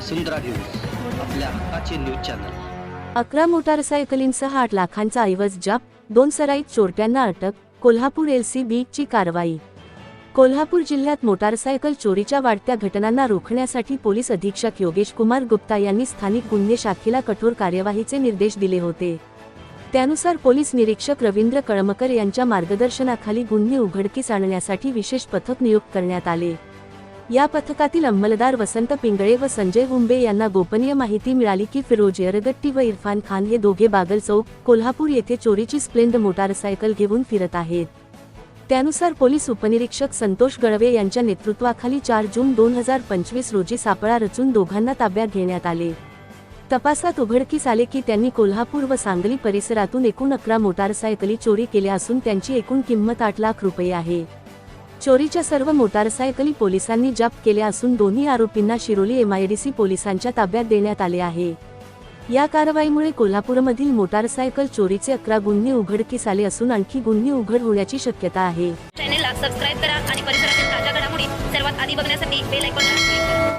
वसुंधरा news आपल्या हक्काचे news channel. अकरा मोटारसायकलींसह आठ लाखांचा ऐवज जाप दोन सराईत चोरट्यांना अटक कोल्हापूर एलसीबी ची कारवाई. कोल्हापूर जिल्ह्यात मोटारसायकल चोरीच्या वाढत्या घटनांना रोखण्यासाठी पोलीस अधीक्षक योगेश कुमार गुप्ता यांनी स्थानिक गुन्हे शाखेला कठोर कार्यवाहीचे निर्देश दिले होते. त्यानुसार पोलीस निरीक्षक रवींद्र कळमकर यांच्या मार्गदर्शनाखाली गुन्हे उघडकीस आणण्यासाठी विशेष पथक नियुक्त करण्यात आले. या पथकातील अंमलदार वसंत पिंगळे व संजय गुंबे यांना गोपनीय माहिती मिळाली की फिरोज यरगट्टी व इरफान खान हे दोघे बागल चौक कोल्हापूर येथे चोरीची स्प्लेंड मोटारसायकल घेऊन फिरत आहेत. त्यानुसार पोलीस उपनिरीक्षक संतोष गळवे यांच्या नेतृत्वाखाली चार जून दोन हजार पंचवीस रोजी सापळा रचून दोघांना ताब्यात घेण्यात आले. तपासात उघडकीस आले की त्यांनी कोल्हापूर व सांगली परिसरातून एकूण अकरा मोटारसायकली चोरी केल्या असून त्यांची एकूण किंमत आठ लाख रुपये आहे. चोरीच्या सर्व मोटारसायकली पोलिसांनी जप्त केल्या असून दोन्ही आरोपींना शिरोली एमआयडीसी पोलिसांच्या ताब्यात देण्यात आले आहे. या कारवाईमुळे कोल्हापूरमधील मोटारसायकल चोरीचे अकरा गुन्हे उघडकीस आले असून आणखी गुन्हे उघड होण्याची शक्यता आहे. चॅनेलला सबस्क्राईब करा आणि परिसरातील ताज्या घडामोडी सर्वात आधी बघण्यासाठी बेल आयकॉन क्लिक करा.